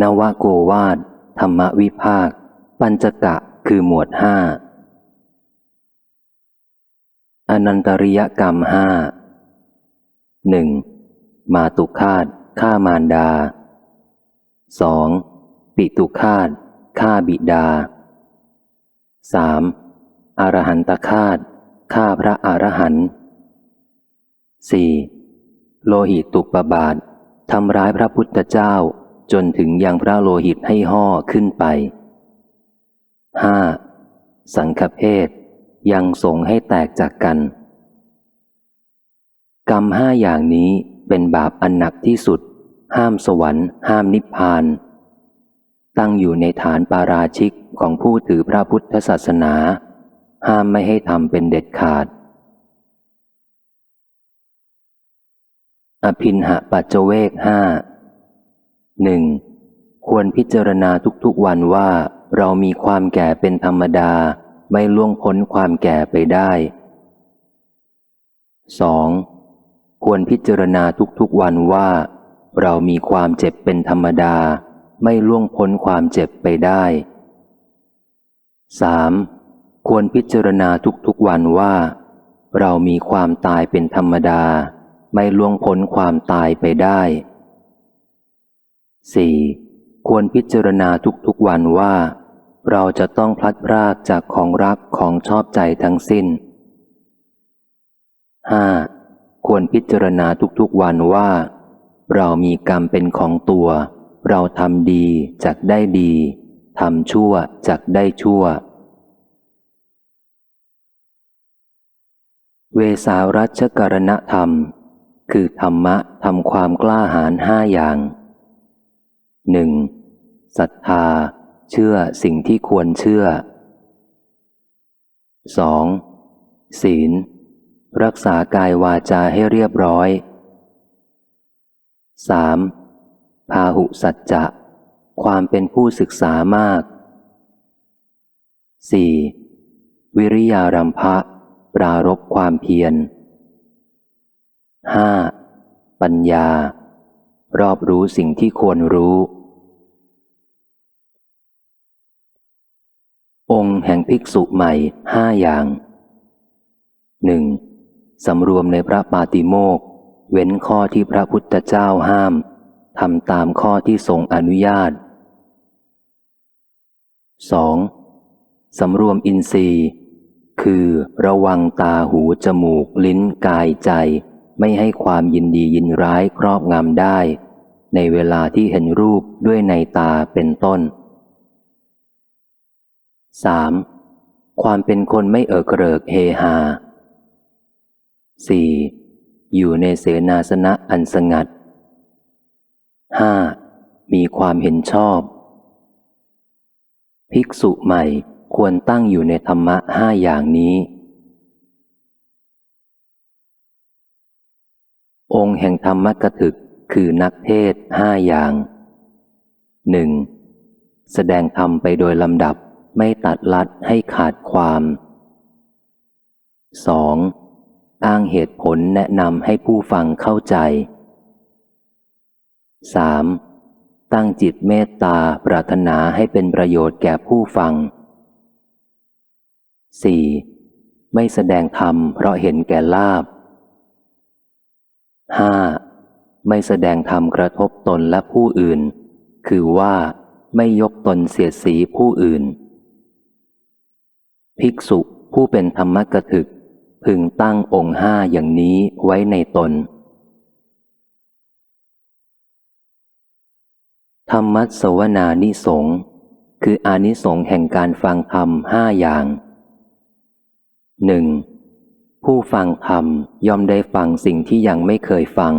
นวโกวาทธรรมวิภาค ปัญจกะคือหมวดห้าอนันตริยกรรมห้าหนึ่งมาตุคาตฆ่ามารดาสองปิตุคาตฆ่าบิดาสามอรหันตคาตฆ่าพระอรหันต์สี่โลหิตตุปบาททำร้ายพระพุทธเจ้า จนถึงยังพระโลหิตให้ห่อขึ้นไปห้าสังฆเพศยังสงให้แตกจากกัน กรรมห้าอย่างนี้เป็นบาปอันหนักที่สุด ห้ามสวรรค์ ห้ามนิพพาน ตั้งอยู่ในฐานปาราชิกของผู้ถือพระพุทธศาสนา ห้ามไม่ให้ทำเป็นเด็ดขาด อภินหะปัจเจเวกห้า หนึ่งควรพิจารณาทุกๆวันว่า เรามีความแก่เป็นธรรมดา ไม่ล่วงพ้นความแก่ไปได้ 2. ควรพิจารณาทุกๆวันว่า เรามีความเจ็บเป็นธรรมดา ไม่ล่วงพ้นความเจ็บไปได้ 3. ควรพิจารณาทุกๆวันว่า เรามีความตายเป็นธรรมดา ไม่ล่วงพ้นความตายไปได้ 4. ควรพิจารณาทุกๆวันว่า เราจะต้องพลัดพรากจากของรักของชอบใจทั้งสิ้น 5. ควรพิจารณาทุกๆวันว่า เรามีกรรมเป็นของตัว เราทำดีจากได้ดีทำชั่วจากได้ชั่ว เวสารัชกรณธรรม คือธรรมะทำความกล้าหาญห้าอย่าง หนึ่งศรัทธา เชื่อสิ่งที่ควรเชื่อ 2. ศีล รักษากายวาจาให้เรียบร้อย 3. พาหุสัจจะ ความเป็นผู้ศึกษามาก 4. วิริยารัมภะปรารบความเพียร 5. ปัญญา รอบรู้สิ่งที่ควรรู้ องค์แห่งภิกษุใหม่ห้าอย่างหนึ่งสำรวมในพระปาติโมกเว้นข้อที่พระพุทธเจ้าห้ามทำตามข้อที่ทรงอนุญาต 2. สำรวมอินทรีย์ คือระวังตาหูจมูก ลิ้นกายใจ ไม่ให้ความยินดียินร้ายครอบงำได้ ในเวลาที่เห็นรูปด้วยในตาเป็นต้น 3. ความเป็นคนไม่เอิกเกริกเฮฮา 4. อยู่ในเสนาสนะอันสงัด 5. มีความเห็นชอบ ภิกษุใหม่ควรตั้งอยู่ในธรรมะห้าอย่างนี้ องค์แห่งธรรมกถึกคือนักเทศห้าอย่างหนึ่งแสดงธรรมไปโดยลำดับ ไม่ตัดลัดให้ขาดความ 2. อ้างเหตุผลแนะนำให้ผู้ฟังเข้าใจ 3. ตั้งจิตเมตตาปรารถนาให้เป็นประโยชน์แก่ผู้ฟัง 4. ไม่แสดงธรรมเพราะเห็นแก่ลาบ 5. ไม่แสดงธรรมกระทบตนและผู้อื่น คือว่าไม่ยกตนเสียดสีผู้อื่น ภิกษุผู้เป็นธรรมกถึก พึงตั้งองค์ห้าอย่างนี้ไว้ในตน ธรรมัสวนานิสงคืออานิสงส์แห่งการฟังธรรมห้าอย่างหนึ่งผู้ฟังธรรมย่อมได้ฟังสิ่งที่ยังไม่เคยฟัง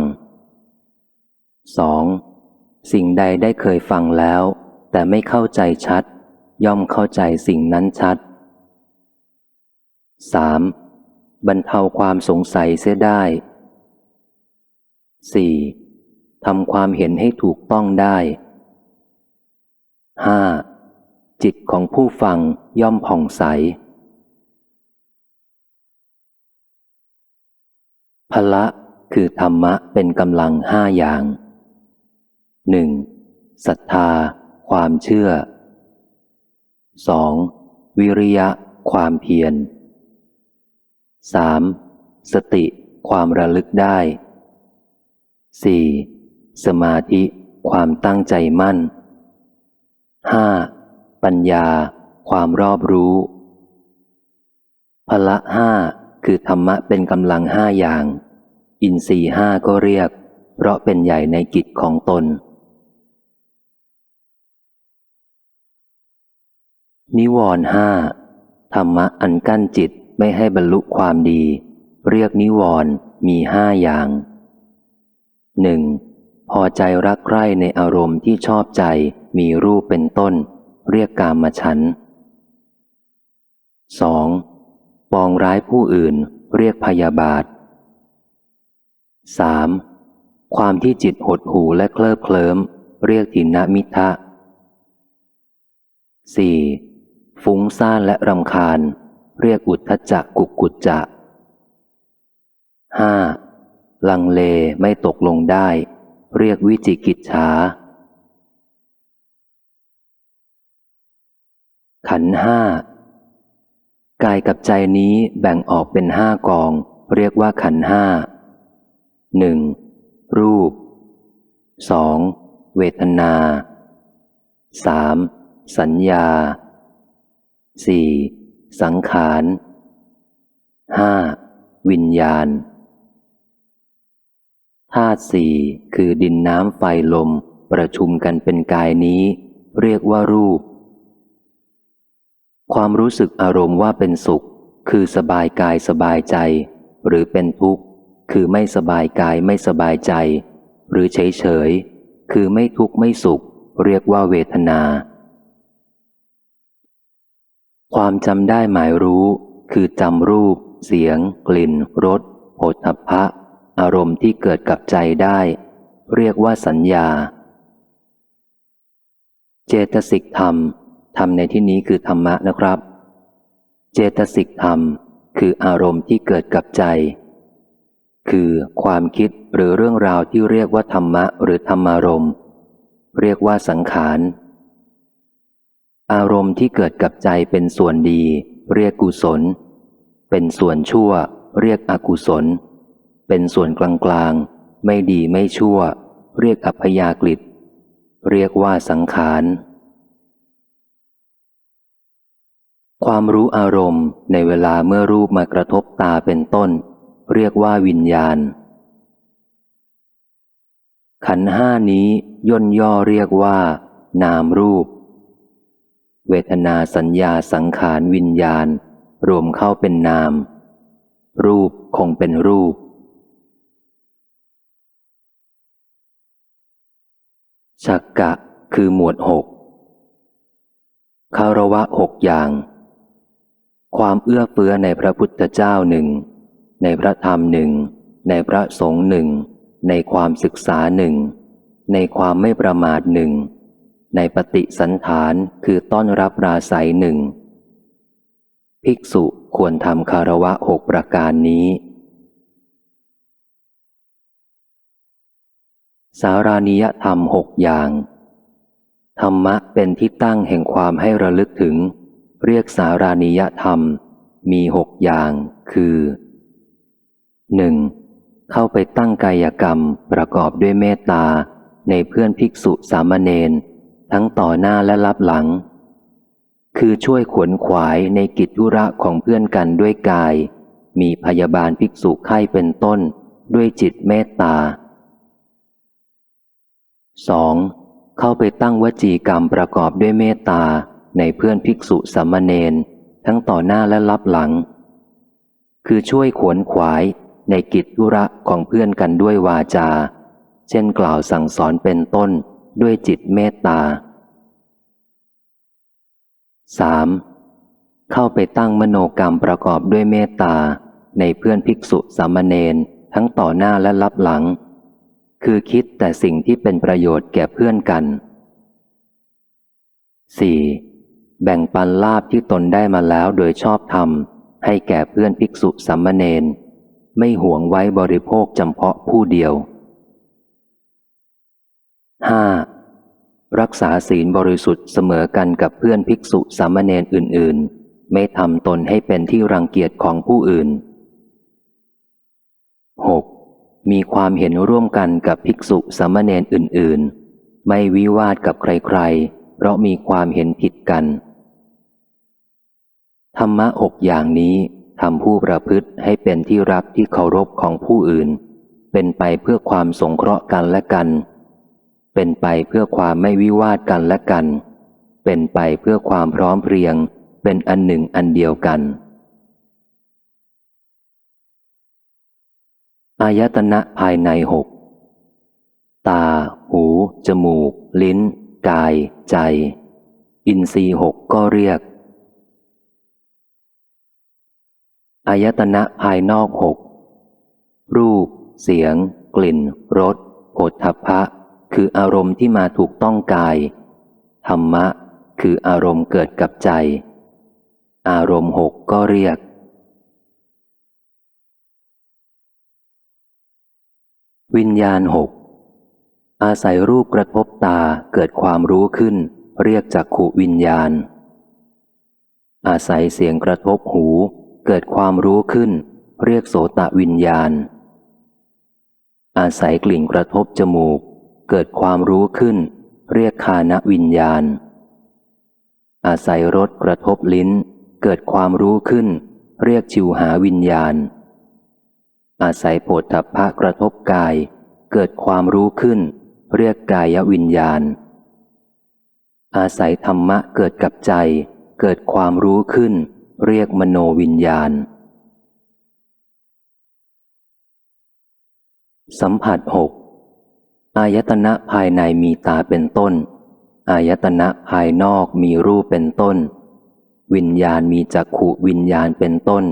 2. สิ่งใดได้เคยฟังแล้ว แต่ไม่เข้าใจชัด ย่อมเข้าใจสิ่งนั้นชัด 3. บรรเทาความสงสัยเสียได้ 4. ทำความเห็นให้ถูกต้องได้ 5. จิตของผู้ฟังย่อมผ่องใส พละคือธรรมะเป็นกำลังห้าอย่างหนึ่งศรัทธา ความเชื่อ 2. วิริยะ ความเพียร 3. สติ ความระลึกได้ 4. สมาธิ ความตั้งใจมั่น 5. ปัญญา ความรอบรู้ พละห้าคือธรรมะเป็นกำลังห้าอย่าง อินทรีห้าก็เรียก เพราะเป็นใหญ่ในกิจของตน นิวรห้าธรรมะอันกั้นจิต ไม่ให้บรรลุความดี เรียกนิวรณ์มีห้าอย่างหนึ่งพอใจรักใคร่ในอารมณ์ที่ชอบใจมีรูปเป็นต้น เรียกกามฉันสองปองร้ายผู้อื่นเรียกพยาบาท 3. ความที่จิตหดหูและเคลิบเคลิ้ม เรียกทินมิทะ 4. ฟุ้งซ่านและรำคาญ เรียกอุทธจักกุกกุจจะ 5. ลังเลไม่ตกลงได้ เรียกวิจิกิจฉาขันห้ากายกับใจนี้แบ่งออกเป็นห้ากอง เรียกว่าขันห้าหนึ่งรูปสองเวทนาสามสัญญาสี่ สังขารห้าวิญญาณธาตุสี่คือดินน้ำไฟลมประชุมกันเป็นกายนี้ เรียกว่ารูป ความรู้สึกอารมณ์ว่าเป็นสุข คือสบายกายสบายใจ หรือเป็นทุกข์ คือไม่สบายกายไม่สบายใจ หรือเฉยเฉยคือไม่ทุกข์ไม่สุข เรียกว่าเวทนา ความจำได้หมายรู้คือจำรูป เสียง กลิ่นรสโผฏฐัพพะอารมณ์ที่เกิดกับใจได้ เรียกว่าสัญญา เจตสิกธรรมธรรมในที่นี้คือธรรมะนะครับ เจตสิกธรรม คืออารมณ์ที่เกิดกับใจ คือความคิดหรือเรื่องราวที่เรียกว่าธรรมะหรือธรรมารมณ์ เรียกว่าสังขาร อารมณ์ที่เกิดกับใจเป็นส่วนดี เรียกกุศล เป็นส่วนชั่ว เรียกอกุศล เป็นส่วนกลางกลางไม่ดีไม่ชั่ว เรียกอัพยากฤิตเรียกว่าสังขาร ความรู้อารมณ์ในเวลาเมื่อรูปมากระทบตาเป็นต้น เรียกว่าวิญญาณ ขันห้านี้ย่นย่อเรียกว่า นามรูป เวทนาสัญญาสังขารวิญญาณ รวมเข้าเป็นนาม รูปคงเป็นรูป ชักกะคือหมวดหกคารวะหกอย่าง ความเอื้อเฟื้อในพระพุทธเจ้าหนึ่ง ในพระธรรมหนึ่ง ในพระสงฆ์หนึ่ง ในความศึกษาหนึ่ง ในความไม่ประมาทหนึ่ง ในปฏิสันฐานคือต้อนรับราศัยหนึ่ง ภิกษุควรทำคารวะหกประการนี้ สารานิยธรรมหกอย่าง ธรรมะเป็นที่ตั้งแห่งความให้ระลึกถึง เรียกสารานิยธรรม มีหกอย่าง คือหนึ่งเข้าไปตั้งกายกรรมประกอบด้วยเมตตาในเพื่อนภิกษุสามเณร ทั้งต่อหน้าและรับหลัง คือช่วยขวนขวายในกิจธุระของเพื่อนกันด้วยกาย มีพยาบาลภิกษุไข้เป็นต้น ด้วยจิตเมตตา 2. เข้าไปตั้งวจีกรรมประกอบด้วยเมตตาในเพื่อนภิกษุสัมมเนนทั้งต่อหน้าและรับหลัง คือช่วยขวนขวายในกิจธุระของเพื่อนกันด้วยวาจา เช่นกล่าวสั่งสอนเป็นต้น ด้วยจิตเมตตา 3. เข้าไปตั้งมโนกรรมประกอบด้วยเมตตา ในเพื่อนภิกษุสามเณรทั้งต่อหน้าและรับหลัง คือคิดแต่สิ่งที่เป็นประโยชน์แก่เพื่อนกัน 4. แบ่งปันลาบที่ตนได้มาแล้วโดยชอบธรรม ให้แก่เพื่อนภิกษุสัมเนนไม่หวงไว้บริโภคจำเพาะผู้เดียว 5. รักษาศีลบริสุทธิ์เสมอกันกับเพื่อนภิกษุสามเณรอื่น ๆ ไม่ทำตนให้เป็นที่รังเกียจของผู้อื่น 6. มีความเห็นร่วมกันกับภิกษุสามเณรอื่น ๆ ไม่วิวาทกับใคร ๆ เพราะมีความเห็นผิดกัน ธรรมะหกอย่างนี้ทำผู้ประพฤติให้เป็นที่รักที่เคารพของผู้อื่น เป็นไปเพื่อความสงเคราะห์กันและกัน เป็นไปเพื่อความไม่วิวาทกันและกัน เป็นไปเพื่อความพร้อมเพรียง เป็นอันหนึ่งอันเดียวกัน อายตนะภายในหกตา หู จมูก ลิ้น กาย ใจ อินทรีย์หกก็เรียก อายตนะภายนอกหกรูป เสียง กลิ่น รสโผฏฐัพพะ คืออารมณ์ที่มาถูกต้องกาย ธรรมะ คืออารมณ์เกิดกับใจ อารมณ์หกก็เรียก วิญญาณหกอาศัยรูปกระทบตาเกิดความรู้ขึ้น เรียกจักขุวิญญาณ อาศัยเสียงกระทบหูเกิดความรู้ขึ้น เรียกโสตวิญญาณ อาศัยกลิ่นกระทบจมูก เกิดความรู้ขึ้น เรียกคานวิญญาณ อาศัยรสกระทบลิ้น เกิดความรู้ขึ้น เรียกชิวหาวิญญาณ อาศัยโผฏฐัพพะกระทบกาย เกิดความรู้ขึ้น เรียกกายวิญญาณ อาศัยธรรมะเกิดกับใจ เกิดความรู้ขึ้น เรียกมโนวิญญาณสัมผัสหก อายตนะภายในมีตาเป็นต้น อายตนะภายนอกมีรูปเป็นต้น วิญญาณมีจักขุวิญญาณเป็นต้น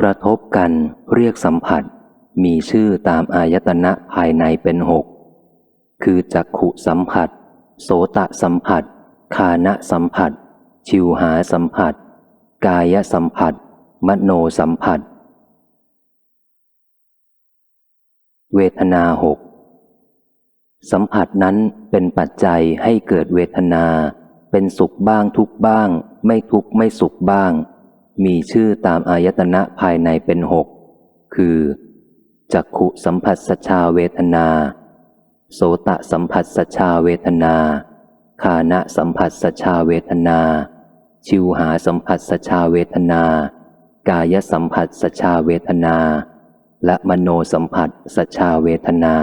กระทบกันเรียกสัมผัส มีชื่อตามอายตนะภายในเป็นหก คือจักขุสัมผัส โสตสัมผัส คานะสัมผัส ชิวหาสัมผัส กายสัมผัส มโนสัมผัส เวทนาหก สัมผัสนั้นเป็นปัจจัยให้เกิดเวทนา เป็นสุขบ้างทุกบ้าง ไม่ทุกไม่สุขบ้าง มีชื่อตามอายตนะภายในเป็นหกคือจักขุสัมผัสสชาเวทนา โสตสัมผัสสชาเวทนา คานะสัมผัสสชาเวทนา ชิวหาสัมผัสสชาเวทนา กายสัมผัสสชาเวทนา และมโนสัมผัสสชาเวทนา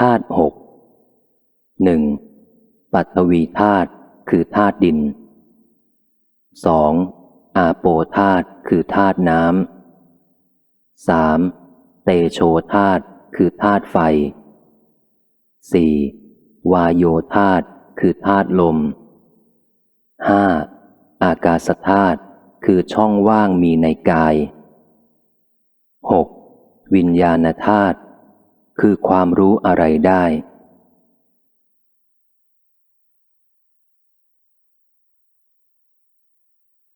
ธาตุหกหนึ่งปัทวีธาตุคือธาตุดินสองอาโปธาตุคือธาตุน้ำสามเตโชธาตุคือธาตุไฟสี่วายโยธาตุคือธาตุลมห้าอากาศธาตุคือช่องว่างมีในกายหกวิญญาณธาตุ คือความรู้อะไรได้